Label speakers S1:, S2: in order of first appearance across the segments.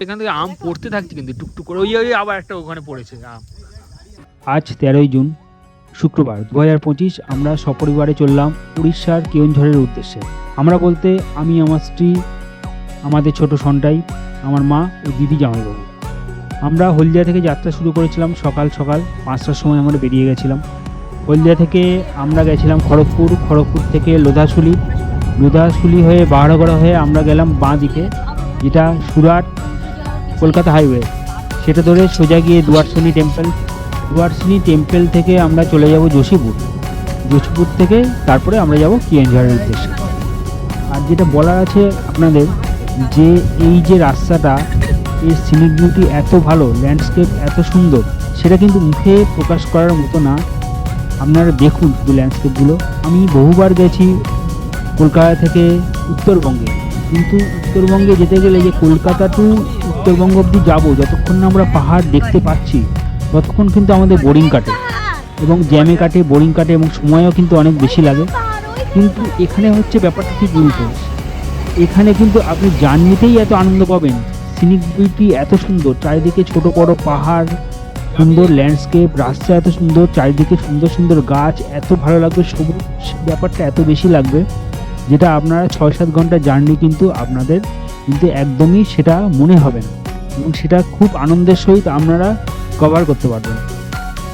S1: এখান থেকে আম পড়তে থাকছে কিন্তু, টুকটুক করে। ওই ওই আবার একটা ওখানে পড়েছে, আম।
S2: আজ তেরোই জুন, শুক্রবার দু হাজার পঁচিশ আমরা সপরিবারে চললাম উড়িষ্যার কেওনঝড়ের উদ্দেশ্যে। আমরা বলতে, আমি, আমার স্ত্রী, আমাদের ছোট সন্টাই আমার মা ও দিদি জামাইবাবু। আমরা হলদিয়া থেকে যাত্রা শুরু করেছিলাম সকাল সকাল, পাঁচটার সময় আমরা বেরিয়ে গেছিলাম। হলদিয়া থেকে আমরা গেছিলাম খড়গপুর খড়গপুর থেকে লোধাশুলি। লোধাশুলি হয়ে বাহারাগড়া হয়ে আমরা গেলাম বাঁ দিকে, যেটা সুরাট কলকাতা হাইওয়ে। সেটা ধরে সোজা গিয়ে দুয়ারশনি টেম্পল। দুয়ারশনি টেম্পল থেকে আমরা চলে যাব যোশীপুর। যোশীপুর থেকে তারপরে আমরা যাব কিয়েনঝড়ের উদ্দেশ্যে। আর যেটা বলার আছে আপনাদের, যে এই যে রাস্তাটা, এর সিনিক বিউটি এত ভালো ল্যান্ডস্কেপ এত সুন্দর, সেটা কিন্তু মুখে প্রকাশ করার মতো না। আপনারা দেখুন শুধু ল্যান্ডস্কেপগুলো আমি বহুবার গেছি কলকাতা থেকে উত্তরবঙ্গে। কিন্তু উত্তরবঙ্গে যেতে গেলে যে কলকাতা টু উত্তরবঙ্গ অবধি যাব, যতক্ষণ না আমরা পাহাড় দেখতে পাচ্ছি, ততক্ষণ কিন্তু আমাদের বোরিং কাটে। এবং জ্যামে কাটে বোরিং কাটে, এবং সময়ও কিন্তু অনেক বেশি লাগে। কিন্তু এখানে হচ্ছে ব্যাপারটা ঠিক উল্টো। এখানে কিন্তু আপনি জার্নিতেই এত আনন্দ পাবেন। সিনিক বিউটি এত সুন্দর, চারিদিকে ছোট বড় পাহাড়, সুন্দর ল্যান্ডস্কেপ রাস্তা এত সুন্দর, চারিদিকে সুন্দর সুন্দর গাছ, এত ভালো লাগবে, সবুজ ব্যাপারটা এত বেশি লাগবে। যেটা আপনারা ছয় সাত ঘণ্টা জার্নি কিন্তু আপনাদের কিন্তু একদমই সেটা মনে হবে না এবং সেটা খুব আনন্দের সহিত আপনারা কভার করতে পারবেন।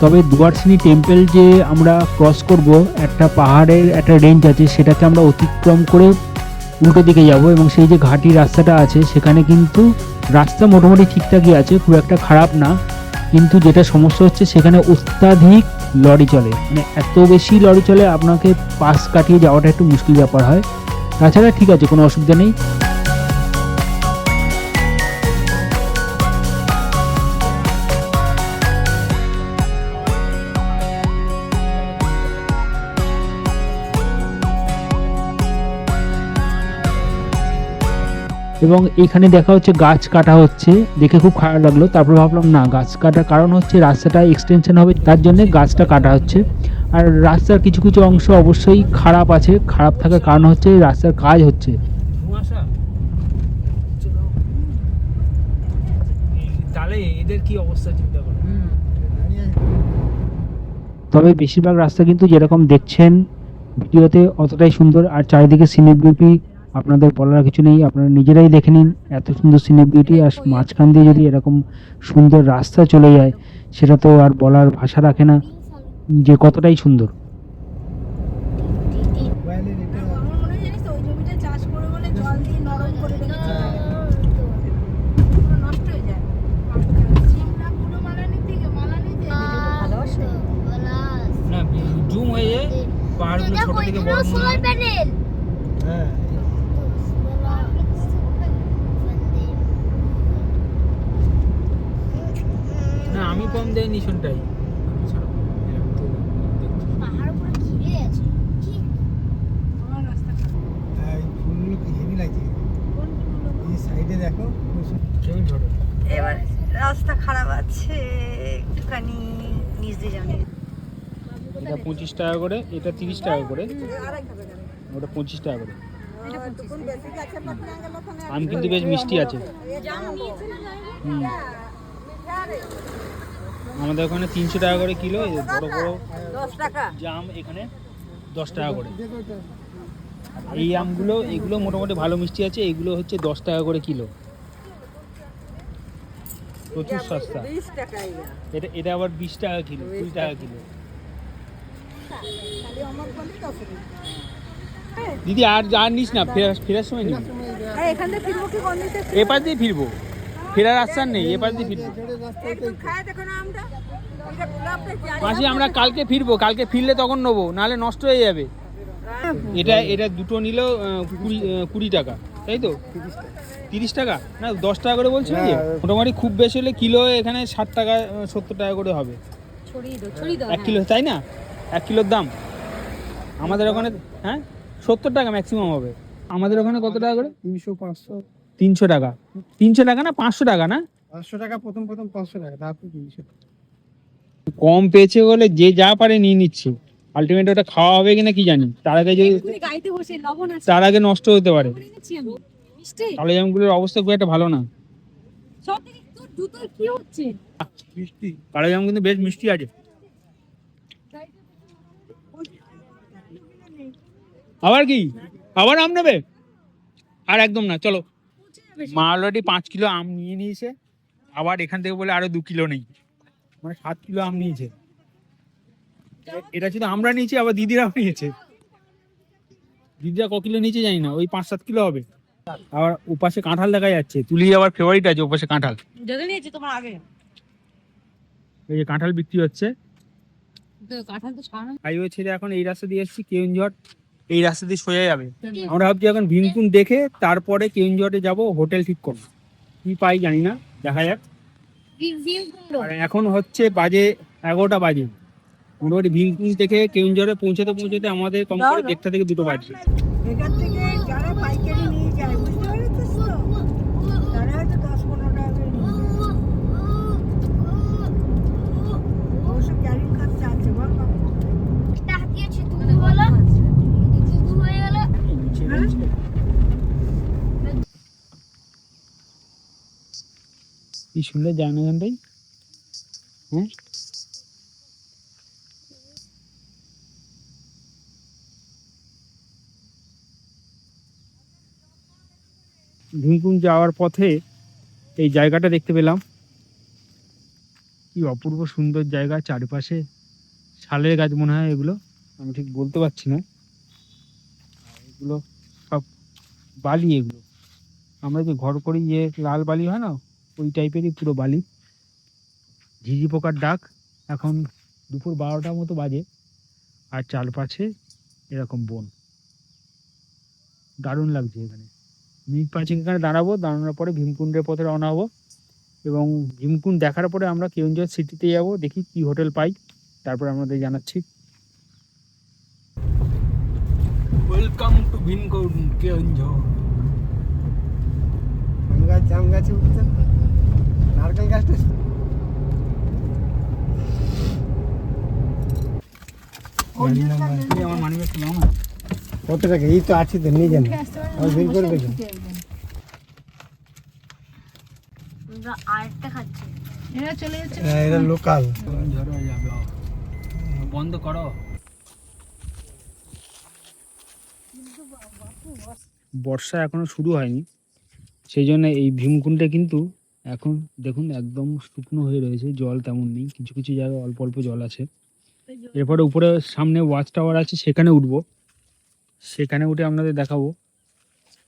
S2: তবে দুয়ারসিনি টেম্পল যে আমরা ক্রস করব, একটা পাহাড়ের একটা রেঞ্জ আছে, সেটাকে আমরা অতিক্রম করে উল্টো দিকে যাব এবং সেই যে ঘাটি রাস্তাটা আছে, সেখানে কিন্তু রাস্তা মোটামুটি ঠিকঠাকই আছে, খুব একটা খারাপ না। কিন্তু যেটা সমস্যা হচ্ছে, সেখানে অত্যাধিক লরি চলে। মানে এত বেশি লরি চলে, আপনাকে পাশ কাটিয়ে যাওয়াটা একটু মুশকিল ব্যাপার হয়। তাছাড়া ঠিক আছে, কোনো অসুবিধা নেই। এবং এখানে দেখা হচ্ছে গাছ কাটা হচ্ছে। দেখে খুব খারাপ লাগল। তারপর ভাবলাম না গাছ কাটার কারণ হচ্ছে রাস্তাটা এক্সটেনশন হবে তার জন্য গাছটা কাটা হচ্ছে। আর রাস্তার কিছু কিছু অংশ অবশ্যই খারাপ আছে। খারাপ থাকার কারণ হচ্ছে রাস্তার কাজ হচ্ছে।
S1: তাহলে এদের কি অবস্থা চিন্তা করো?
S2: তবে বেশিরভাগ রাস্তা কিন্তু যেরকম দেখছেন ভিডিওতে অতটাই সুন্দর। আর চারিদিকে বিউটি আপনাদের বলার কিছু নেই আপনারা নিজেরাই দেখে নিন এত সুন্দর সিনিক বিউটি আর মাঝখান দিয়ে যদি এরকম সুন্দর রাস্তা চলে যায় সেটা তো আর বলার ভাষা রাখে না যে কতটাই সুন্দর।
S3: হয় জানিস তো, ওই জমিটা চাষ করে বলে জল দিয়ে নরম করে রেখেছে পুরো নষ্ট হয়ে যায় সিমলা পুরো মালানির থেকে মালানিতে ভালোবাসে
S1: না জুম হয়ে যায় পাহাড়গুলো ছোট থেকে বড় মনে হয় না আমি কম দেয় নিশনটাই
S3: পাহাড় পুরো ঘিরে আছে আমার রাস্তা খারাপ।
S4: এই ফুলগুলো কি হেভি লাগছে
S3: কোন ফুলগুলো?
S4: এই সাইডে দেখো খুব সুন্দর।
S1: কেমন ছোট
S3: এবার রাস্তা খারাপ আছে একটুখানি নিচ দিয়ে জানি
S2: এটা পঁচিশ টাকা করে এটা তিরিশ টাকা করে। ওটা পঁচিশ টাকা করে। আম কিন্তু বেশ মিষ্টি আছে। হুম। আমাদের ওখানে তিনশো টাকা করে কিলো বড় বড় জাম এখানে দশ টাকা করে। এই আমগুলো এগুলো মোটামুটি ভালো মিষ্টি আছে এগুলো হচ্ছে দশ টাকা করে কিলো। প্রচুর সস্তা। এটা এটা আবার বিশ টাকা কিলো কুড়ি টাকা কিলো। দিদি আর আর নিস না ফেরার ফেরার সময় নিবি।
S3: থেকে
S2: এপাশ দিয়ে ফিরবো। ফেরার রাস্তা নেই এবার দিয়ে ফিরবো। মাসি আমরা কালকে ফিরবো কালকে ফিরলে তখন নেব নাহলে নষ্ট হয়ে যাবে। এটা এটা দুটো নিলেও কুড়ি কুড়ি টাকা তাই তো? তিরিশ টাকা? না দশ টাকা করে বলছিল যে মোটামুটি খুব বেশি হলে কিলো এখানে ষাট টাকা সত্তর টাকা করে হবে। এক কিলো তাই না? এক কিলোর দাম। আমাদের ওখানে হ্যাঁ? সত্তর টাকা ম্যাক্সিমাম হবে। আমাদের ওখানে কত টাকা করে?
S4: তিনশো পাঁচশো।
S2: তিনশো টাকা। তিনশো টাকা না পাঁচশো টাকা না?
S4: পাঁচশো টাকা প্রথম প্রথম পাঁচশো টাকা তারপর তিনশো
S2: কম পেয়েছে বলে যে যা পারে নিয়ে নিচ্ছে। আলটিমেট ওটা খাওয়া হবে কিনা কি জানি। তার আগে যদি
S3: তুমি গাইতে বসে লবণ আছে।
S2: তার আগে নষ্ট হতে পারে। কালো জামগুলোর অবস্থা খুব একটা ভালো না। কালো জাম কিন্তু বেশ মিষ্টি আছে। আবার কি? আবার আম নেবে? আর একদম না চলো। মা অলরেডি পাঁচ কিলো আম নিয়ে নিয়েছে। আবার এখান থেকে বলে আরও দু কিলো নেই। মানে সাত কিলো আম নিয়েছে। এটা শুধু আমরা নিয়েছি আবার দিদিরাও নিয়েছে। দিদিরা ক কিলো নিয়েছে জানি না ওই পাঁচ সাত কিলো হবে। আবার ওপাশে কাঁঠাল দেখা যাচ্ছে। তুলি আবার ফেভারিট আছে ওপাশে কাঁঠাল।
S3: নিয়েছি তোমার আগে।
S2: এই যে কাঁঠাল বিক্রি হচ্ছে। হাইওয়ে ছেড়ে এখন এই রাস্তা দিয়ে এসেছি কেউনঝড়। এই রাস্তা দিয়ে সোজা যাবে। আমরা ভাবছি এখন ভীমকুন দেখে তারপরে কেউনঝড়ে যাব হোটেল ঠিক করব। কি পাই জানি না দেখা যাক। আর এখন হচ্ছে বাজে এগারোটা বাজে। মোটামুটি ভীমকুন থেকে কেউঞ্জরে পৌঁছাতে পৌঁছতে আমাদের কম করে দেড়টা থেকে দুটো বাজবে।
S1: এখান থেকে যারা পাইকারি নিয়ে যায় বুঝতে পেরেছিস তো তারা হয়তো দশ পনেরো টাকা করে নিয়ে যায় অবশ্য ক্যারিং খরচা আছে বল বাবা।
S2: কি সুন্দর জানা এখানটাই হ্যাঁ ভীমকুন যাওয়ার পথে এই জায়গাটা দেখতে পেলাম। কি অপূর্ব সুন্দর জায়গা চারিপাশে। শালের গাছ মনে হয় এগুলো। আমি ঠিক বলতে পারছি না। এগুলো সব বালি এগুলো। আমরা যে ঘর করি ইয়ে লাল বালি হয় না? ওই টাইপেরই পুরো বালি। ঝিঝি পোকার ডাক। এখন দুপুর বারোটার মতো বাজে। আর চারপাশে এরকম বন। দারুণ লাগছে এখানে। মিনিট পাঁচেক এখানে দাঁড়াবো দাঁড়ানোর পরে ভীমকুণ্ডের পথে রওনা হব। এবং ভীমকুণ্ড দেখার পরে আমরা কেউনঝড় সিটিতে যাব দেখি কি হোটেল পাই। তারপরে আমাদের জানাচ্ছি। ওয়েলকাম টু ভীমকুণ্ড
S4: গাছ জাম গাছে উঠতেন নারকেল গাছটা
S2: মানি।
S4: কত টাকা এই তো আছে তো নিয়ে যান। আর করবে।
S3: এরা
S4: হ্যাঁ, এটা লোকাল।
S2: বন্ধ করো। বর্ষা এখনও শুরু হয়নি। সেই জন্য এই ভীমকুণ্ডে কিন্তু এখন দেখুন একদম শুকনো হয়ে রয়েছে, জল তেমন নেই, কিছু কিছু জায়গায় অল্প অল্প জল আছে। এরপরে উপরে সামনে ওয়াচ টাওয়ার আছে, সেখানে উঠবো। সেখানে উঠে আপনাদের দেখাবো।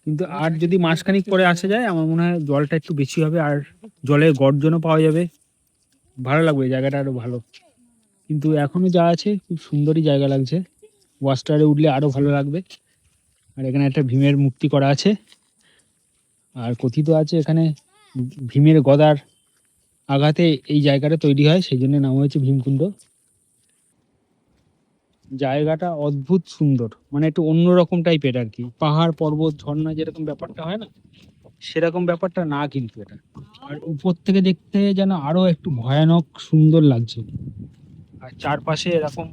S2: কিন্তু আর যদি মাসখানিক পরে আসা যায়, আমার মনে হয় জলটা একটু বেশি হবে, আর জলের গর্জনও পাওয়া যাবে। ভালো লাগবে, জায়গাটা আরও ভালো। কিন্তু এখনও যা আছে, খুব সুন্দরই জায়গা লাগছে। ওয়াস্টারে উঠলে আরও ভালো লাগবে। আর এখানে একটা ভীমের মূর্তি করা আছে। আর কথিত আছে এখানে ভীমের গদার আঘাতে এই জায়গাটা তৈরি হয় সেই জন্য নাম হয়েছে ভীমকুণ্ড। জায়গাটা অদ্ভুত সুন্দর মানে একটু অন্যরকম টাইপের আর কি। পাহাড়, পর্বত, ঝর্ণা যেরকম ব্যাপারটা হয় না, সেরকম ব্যাপারটা না কিন্তু এটা। আর উপর থেকে দেখতে যেন আরও একটু ভয়ানক সুন্দর লাগছে। আর চারপাশে এরকম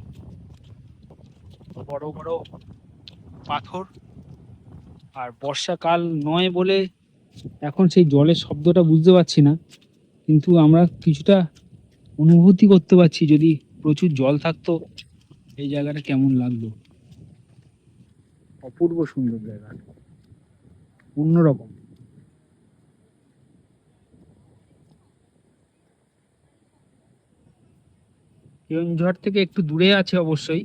S2: বড় বড় পাথর, আর বর্ষাকাল নয় বলে এখন সেই জলের শব্দটা বুঝতে পারছি না কিন্তু আমরা কিছুটা অনুভূতি করতে পারছি যদি প্রচুর জল থাকতো এই জায়গাটা কেমন লাগতো অপূর্ব সুন্দর জায়গা। অন্যরকম। কেওনঝড় থেকে একটু দূরে আছে অবশ্যই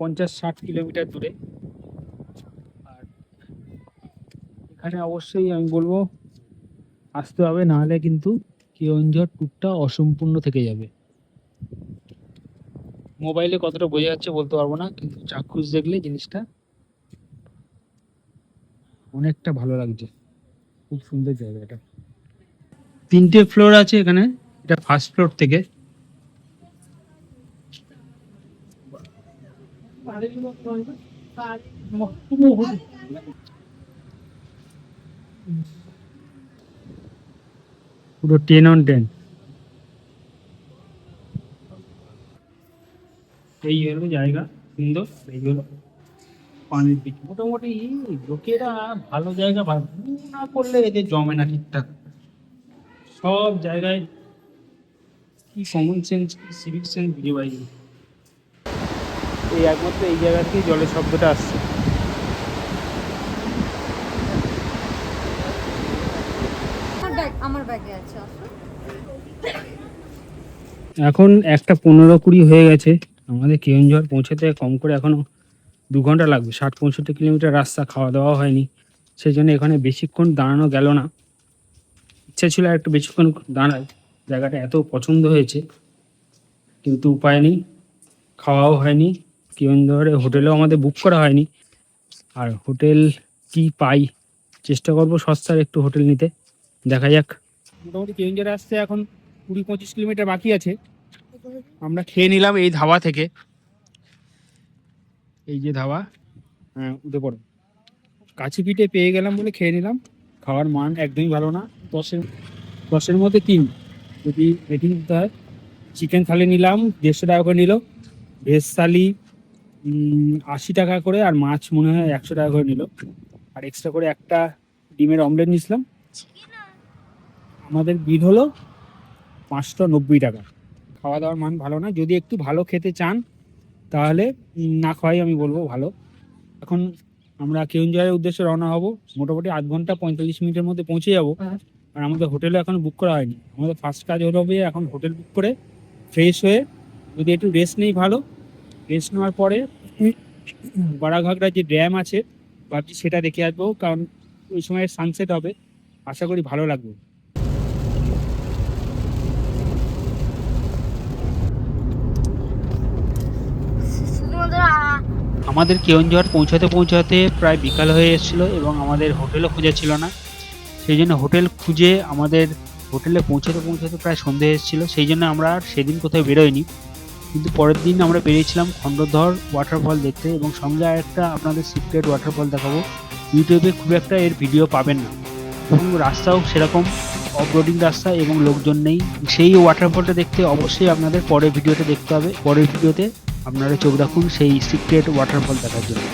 S2: পঞ্চাশ ষাট কিলোমিটার দূরে আর এখানে অবশ্যই আমি বলব, আসতে হবে, নাহলে কিন্তু কেওনঝড় ট্যুরটা অসম্পূর্ণ থেকে যাবে। মোবাইলে কতটা বোঝা যাচ্ছে বলতে পারব না, কিন্তু চাক্ষুষ দেখলে জিনিসটা অনেকটা ভালো লাগছে। খুব সুন্দর জায়গা এটা তিনটে ফ্লোর আছে এখানে, এটা ফার্স্ট ফ্লোর থেকে। পুরো টেন অন টেন এই হলো জায়গা, সুন্দর। এই হলো পানির দিক মোটামুটি লোকেরা ভালো জায়গা না করলে এদের জমে না ঠিকঠাক। সব জায়গায় কি কমন সেন্স কি সিভিক সেন্স ভিডিও পাই এই একমাত্র এই জায়গা থেকে জলের শব্দটা আসছে
S3: আমার ব্যাগ আমার ব্যাগে আছে আসো
S2: এখন একটা পনেরো কুড়ি হয়ে গেছে। আমাদের কেওনঝড় পৌঁছাতে কম করে এখনও দু ঘণ্টা লাগবে। ষাট, পঁয়ষট্টি কিলোমিটার রাস্তা খাওয়া দাওয়া হয়নি। সেই জন্য এখানে বেশিক্ষণ দাঁড়ানো গেল না। ইচ্ছা ছিল একটু বেশিক্ষণ দাঁড়ায়। জায়গাটা এত পছন্দ হয়েছে। কিন্তু উপায় নেই। খাওয়াও হয়নি। কেওনঝড়ে হোটেলেও আমাদের বুক করা হয়নি। আর হোটেল কি পাই? চেষ্টা করব সস্তার একটু হোটেল নিতে। দেখা যাক। মোটামুটি কেওনঝড়ে আসতে এখন কুড়ি পঁচিশ কিলোমিটার বাকি আছে। আমরা খেয়ে নিলাম এই ধাবা থেকে। এই যে ধাবা হ্যাঁ উঠে পড়ো। কাছে পিঠে পেয়ে গেলাম বলে খেয়ে নিলাম। খাওয়ার মান একদমই ভালো না। দশের দশের মধ্যে তিন। যদি রেটিং দিতে হয় চিকেন থালি নিলাম, দেড়শো টাকা করে নিল। ভেজ থালি আশি টাকা করে আর মাছ মনে হয় একশো টাকা করে নিল। আর এক্সট্রা করে একটা ডিমের অমলেট নিয়েছিলাম। আমাদের বিল হলো পাঁচশো নব্বই টাকা। খাওয়া দাওয়ার মান ভালো না। যদি একটু ভালো খেতে চান তাহলে না খাওয়াই আমি বলব ভালো। এখন আমরা কেউনঝড়ের উদ্দেশ্যে রওনা হব। মোটামুটি আধ ঘণ্টা পঁয়তাল্লিশ মিনিটের মধ্যে পৌঁছে যাব। আর আমাদের হোটেলে এখন বুক করা হয়নি। আমাদের ফার্স্ট কাজ হলো হবে এখন হোটেল বুক করে ফ্রেশ হয়ে যদি একটু রেস্ট নেই ভালো রেস্ট নেওয়ার পরে বারাঘাগড়া যে ড্যাম আছে ভাবছি সেটা দেখে আসব। কারণ ওই সময় সানসেট হবে। আশা করি ভালো লাগবে। আমাদের কেওনঝড় পৌঁছাতে পৌঁছাতে প্রায় বিকাল হয়ে এসেছিল এবং আমাদের হোটেলও খুঁজে ছিল না। সেই জন্য হোটেল খুঁজে আমাদের হোটেলে পৌঁছাতে পৌঁছাতে প্রায় সন্ধে এসেছিল। সেই জন্য আমরা আর সেদিন কোথাও বেরোইনি। কিন্তু পরের দিন আমরা বেরিয়েছিলাম খণ্ডধর ওয়াটারফল দেখতে এবং সঙ্গে আর একটা আপনাদের সিক্রেট ওয়াটারফল দেখাবো। ইউটিউবে খুব একটা এর ভিডিও পাবেন না। এবং রাস্তাও সেরকম অফরোডিং রাস্তা এবং লোকজন নেই। সেই ওয়াটারফলটা দেখতে অবশ্যই আপনাদের পরের ভিডিওটা দেখতে হবে। পরের ভিডিওতে আপনারা চোখ রাখুন সেই সিক্রেট ওয়াটারফল দেখার জন্য।